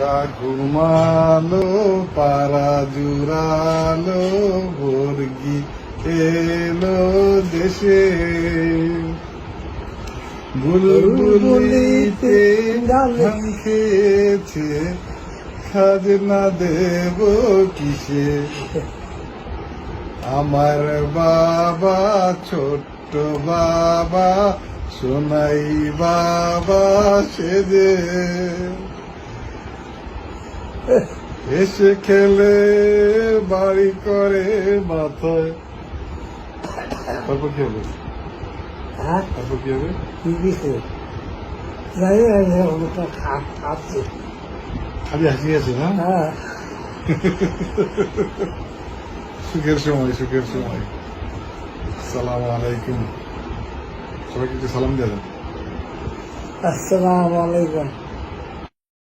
বোকা ঘুমালো, পাড়া জুড়ালো, বর্গি এলো দেশে। বুলবুলিতে খেয়েছে, খাজনা দেব কিসে? আমার বাবা, ছোট্ট বাবা, সোনাই বাবা সেজে। এসে খেলে বাড়ি করে মাথায়। তারপর কি হবে? হ্যাঁ? তারপর কি হবে? খালি হাসি আছে না? হ্যাঁ। সুখের সময় সুখের সময়। সালাম আলাইকুম। সবাইকে একটু সালাম দিয়ে দেন। আসসালামু আলাইকুম।